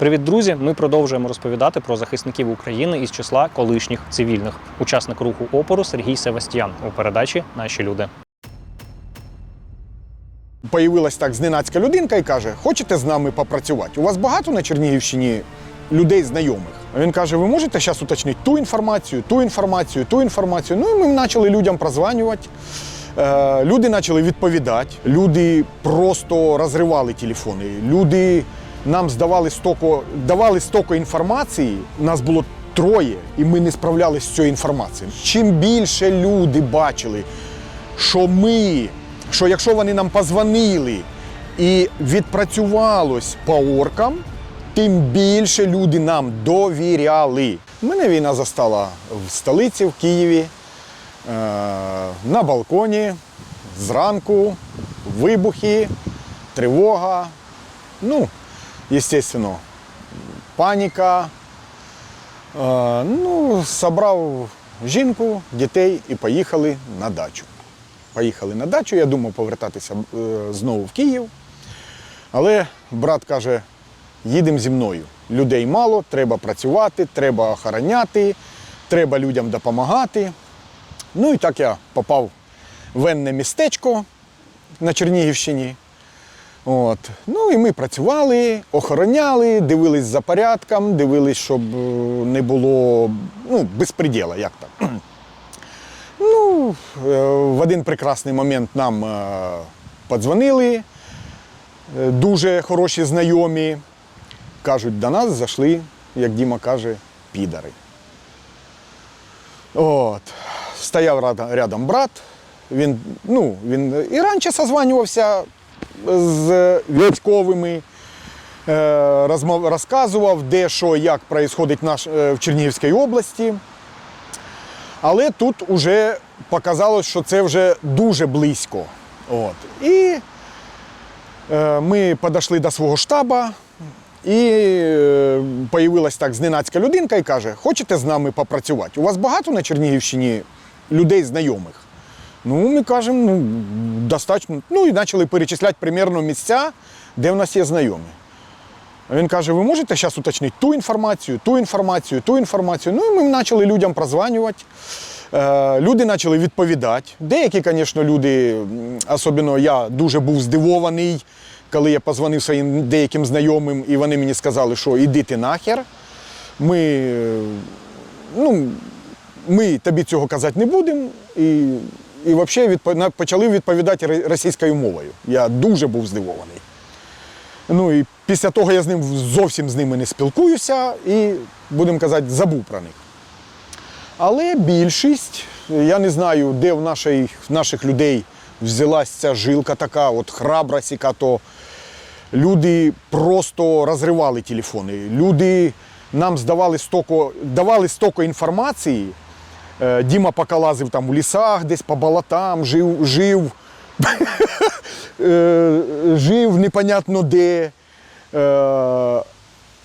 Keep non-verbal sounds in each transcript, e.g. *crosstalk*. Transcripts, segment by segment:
Привіт, друзі! Ми продовжуємо розповідати про захисників України із числа колишніх цивільних. Учасник руху опору Сергій Севастіян у передачі Наші люди. Появилась так зненацька людинка і каже: Хочете з нами попрацювати? У вас багато на Чернігівщині людей знайомих. Він каже: Ви можете зараз уточнити ту інформацію, ту інформацію, ту інформацію. Ну і ми почали людям прозванювати. Е, Люди почали відповідати. Люди просто розривали телефони. Люди нам здавали стоко, давали стоко інформації. Нас було троє, і ми не справлялися з цією інформацією. Чим більше люди бачили, що ми, що якщо вони нам позвонили і відпрацювалось по оркам, тим більше люди нам довіряли. Мене війна застала в столиці, в Києві, на балконі, зранку, вибухи, тривога. Ну, звісно, паніка. Е, Ну, собрав жінку, дітей і поїхали на дачу. Поїхали на дачу, я думав повертатися е, знову в Київ. Але брат каже: їдемо зі мною. Людей мало, треба працювати, треба охороняти, треба людям допомагати. Ну і так я попав в енне містечко на Чернігівщині. От. Ну і ми працювали, охороняли, дивились за порядком, дивились, щоб е, не було ну, безпреділа, як так. *clears throat* Ну, е, в один прекрасний момент нам е, подзвонили, дуже хороші знайомі. Кажуть, до нас зайшли, як Діма каже, підари. От. Стояв рядом брат. Він, ну, він і раніше созванювався з військовими, е, розказував, де що, як відбувається наш, е, в Чернігівській області. Але тут вже показалось, що це вже дуже близько. От. І е, ми підійшли до свого штабу, і появилась так зненацька людинка і каже: Хочете з нами попрацювати? У вас багато на Чернігівщині людей знайомих? Ну, ми кажемо, ну, достатньо. Ну і почали перечисляти примірно місця, де в нас є знайомі. Він каже: ви можете зараз уточнити ту інформацію, ту інформацію, ту інформацію. Ну і ми почали людям прозванювати. Е, Люди почали відповідати. Деякі, звісно, люди, особливо я дуже був здивований, коли я позвонив своїм деяким знайомим, і вони мені сказали, що іди ти нахер. Ми, е, ну, ми тобі цього казати не будемо. І, і взагалі на- почали відповідати російською мовою. Я дуже був здивований. Ну і після того я з ним зовсім з ними не спілкуюся і, будемо казати, забув про них. Але більшість, я не знаю, де в нашій, в наших людей взялась ця жилка така, от храбрость, яка то люди просто розривали телефони. Люди нам здавали стоко, давали стоко інформації. Е, Діма покалазив там у лісах, десь по болотам, жив, жив, *laughs* е, жив непонятно де. Е,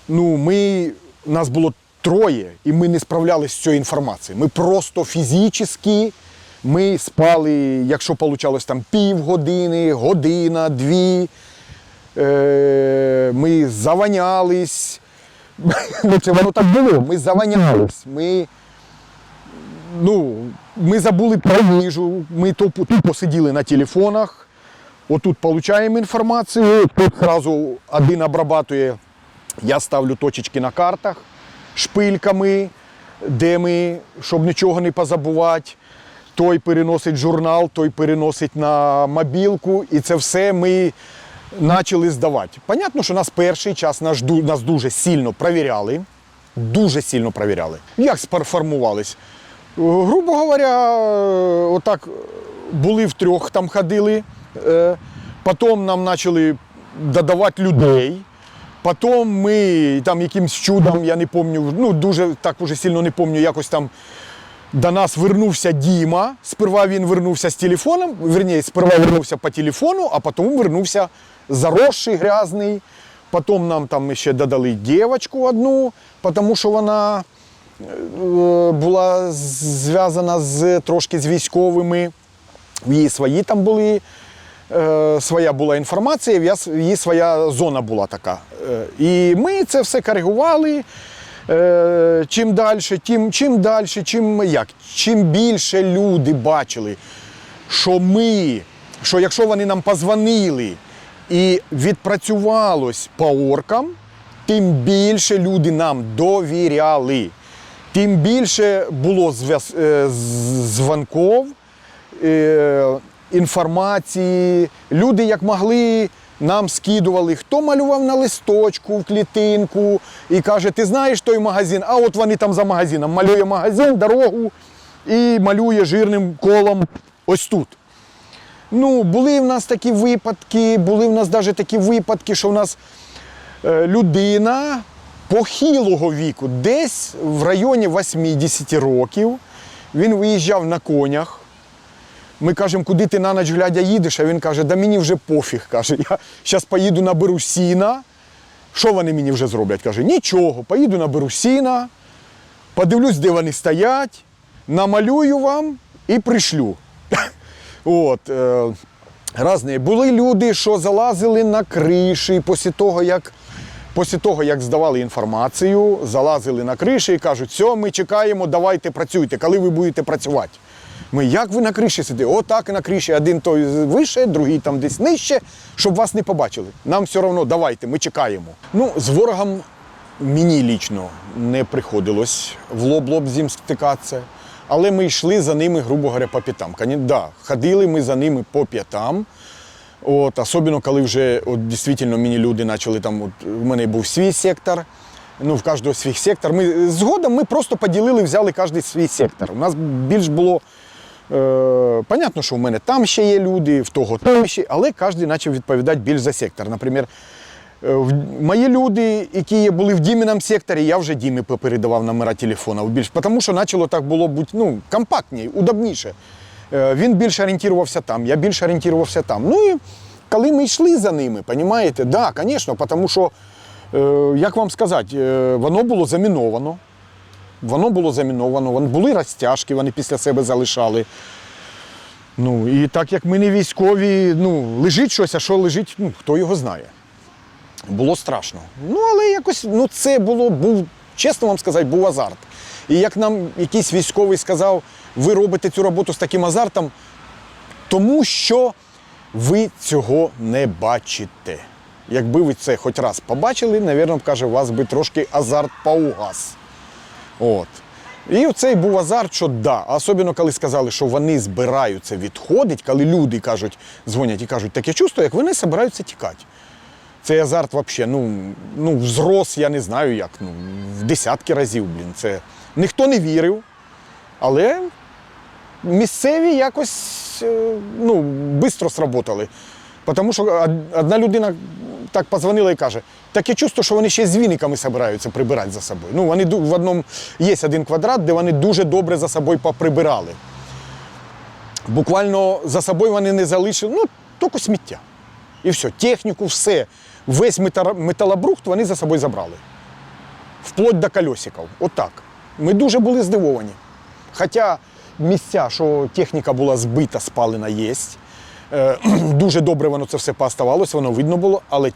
Ну, ми, нас було троє, і ми не справлялися з цією інформацією. Ми просто фізично, ми спали, якщо вийшло там півгодини, година, дві. Ми заванялись. *laughs* Воно так було. Ми заванялись. Ми, ну, ми забули про їжу, ми тупо, тупо сиділи на телефонах. Отут отримуємо інформацію, тут одразу один обрабатує. Я ставлю точечки на картах шпильками, де ми, щоб нічого не позабувати. Той переносить журнал, той переносить на мобілку, і це все ми почали здавати. Понятно, що нас перший час нас, нас дуже сильно провіряли. Дуже сильно провіряли. Як сформувались? Грубо говоря, е, отак були втрьох там ходили. Е, Потім нам почали додавати людей. Потім ми там якимсь чудом, я не пам'ятаю, ну дуже так уже сильно не пам'ятаю, якось там до нас вернувся Діма. Сперва він вернувся з телефоном, верніше, сперва вернувся по телефону, а потім вернувся заросший, грязний. Потім нам там ще додали дівчинку одну, тому що вона була зв'язана з, трошки з військовими. Її свої там були е, своя була інформація, її своя зона була така. Е, і ми це все коригували. Е, чим далі, тим, чим далі, чим як, чим більше люди бачили, що ми, що якщо вони нам позвонили і відпрацювалось по оркам, тим більше люди нам довіряли. Тим більше було зв'яз- е, дзвонків, е, інформації. Люди, як могли, нам скидували, хто малював на листочку в клітинку і каже, ти знаєш той магазин, а от вони там за магазином. Малює магазин, дорогу і малює жирним колом ось тут. Ну, були в нас такі випадки, були в нас навіть такі випадки, що в нас е, людина похилого віку, десь в районі 80 років, він виїжджав на конях. Ми кажемо, куди ти на ніч глядя їдеш, а він каже, да мені вже пофіг. *laughs* Каже, я зараз поїду наберу сіна. Що вони мені вже зроблять? Каже, нічого, поїду наберу сіна, подивлюсь, де вони стоять, намалюю вам і пришлю. *laughs* От, е, разні. Були люди, що залазили на криші після того, як, після того, як здавали інформацію, залазили на криші і кажуть, все, ми чекаємо, давайте працюйте, коли ви будете працювати. Ми, як ви на криші сидите? Отак на криші, один той вище, другий там десь нижче, щоб вас не побачили. Нам все одно давайте, ми чекаємо. Ну, з ворогом мені лічно не приходилось в лоб-лоб з ним стикатися. Але ми йшли за ними, грубо говоря, по п'ятам. Да, ходили ми за ними по п'ятам. От, особливо, коли вже от, дійсно мені люди почали там, от, в мене був свій сектор, ну, в кожного свій сектор. Ми, згодом ми просто поділили, взяли кожен свій сектор. У нас більш було Е, понятно, що в мене там ще є люди, в того там ще, але кожен почав відповідати більш за сектор. Наприклад, е, мої люди, які були в Діміному секторі, я вже Дімі попередавав номера телефонів більш, тому що почало так було бути ну, компактніше, удобніше. Е, Він більше орієнтувався там, я більше орієнтувався там. Ну і коли ми йшли за ними, розумієте, да, звісно, тому що, е, як вам сказати, е, воно було заміновано. Воно було заміновано, були розтяжки, вони після себе залишали. Ну, і так як ми не військові, ну, лежить щось, а що лежить, ну, хто його знає. Було страшно. Ну, але якось ну, це було, був, чесно вам сказати, був азарт. І як нам якийсь військовий сказав, ви робите цю роботу з таким азартом, тому що ви цього не бачите. Якби ви це хоч раз побачили, навірно, каже, у вас би трошки азарт поугас. От. І оцей був азарт, що да. А Особливо, коли сказали, що вони збираються відходити, коли люди кажуть, дзвонять і кажуть, таке чувство, як вони збираються тікати. Цей азарт взагалі, ну, ну, зрос, я не знаю як, ну, в десятки разів, блін. Це ніхто не вірив, але місцеві якось е, ну, швидко сработали. Тому що одна людина так позвонила і каже, таке чувство, що вони ще з віниками збираються прибирати за собою. Ну, вони в одному є один квадрат, де вони дуже добре за собою поприбирали. Буквально за собою вони не залишили, ну, тільки сміття. І все, техніку, все. Весь металобрухт вони за собою забрали. Вплоть до кольосиків. Отак. Ми дуже були здивовані. Хоча місця, що техніка була збита, спалена, є. Е, *clears throat* дуже добре воно це все пооставалося, воно видно було, але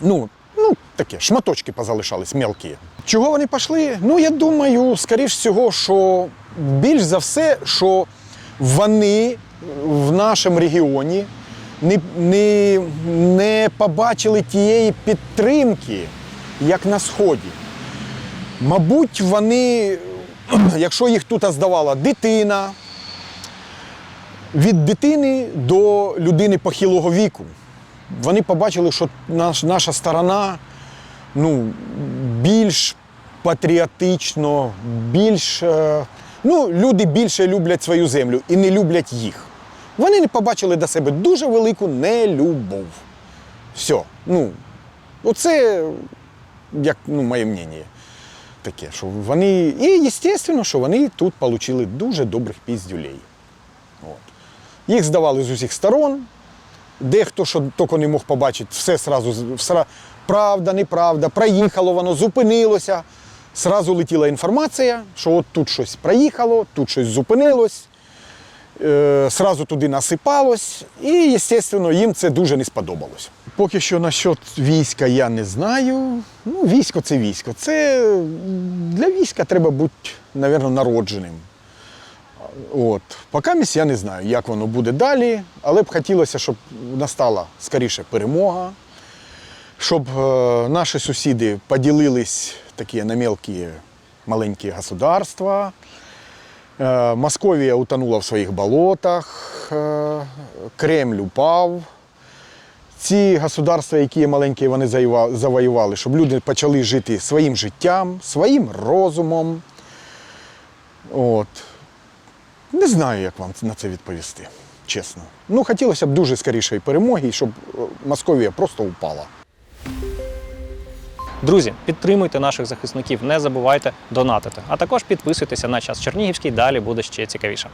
ну, ну, таке, шматочки позалишались мелкі. Чого вони пішли? Ну, я думаю, скоріш всього, що більш за все, що вони в нашому регіоні не, не, не побачили тієї підтримки, як на Сході. Мабуть, вони, *clears throat* якщо їх тут здавала дитина, від дитини до людини похилого віку. Вони побачили, що наш, наша сторона ну, більш патріотично, більш. е, Ну, люди більше люблять свою землю і не люблять їх. Вони не побачили до себе дуже велику нелюбов. Все. Ну, оце, як ну, моє мнення, таке, що вони. І, звісно, що вони тут отримали дуже добрих піздюлей. От. Їх здавали з усіх сторон. Дехто, що тільки не мог побачити, все сразу, всра- правда, неправда, проїхало воно, зупинилося. Сразу летіла інформація, що от тут щось проїхало, тут щось зупинилось. Е, сразу туди насипалось, і, звісно, їм це дуже не сподобалось. Поки що насчет війська я не знаю. Ну, військо це військо. Це для війська треба бути, мабуть, народженим. От. Поки я не знаю, як воно буде далі, але б хотілося, щоб настала скоріше перемога, щоб е, наші сусіди поділились такі на мелкі маленькі государства. Е, Московія утонула в своїх болотах, е, Кремль упав. Ці государства, які маленькі, вони завоювали, щоб люди почали жити своїм життям, своїм розумом. От. Не знаю, як вам на це відповісти, чесно. Ну, хотілося б дуже скорішої перемоги, щоб е, Московія просто упала. Друзі, підтримуйте наших захисників, не забувайте донатити. А також підписуйтеся на час Чернігівський. Далі буде ще цікавіше.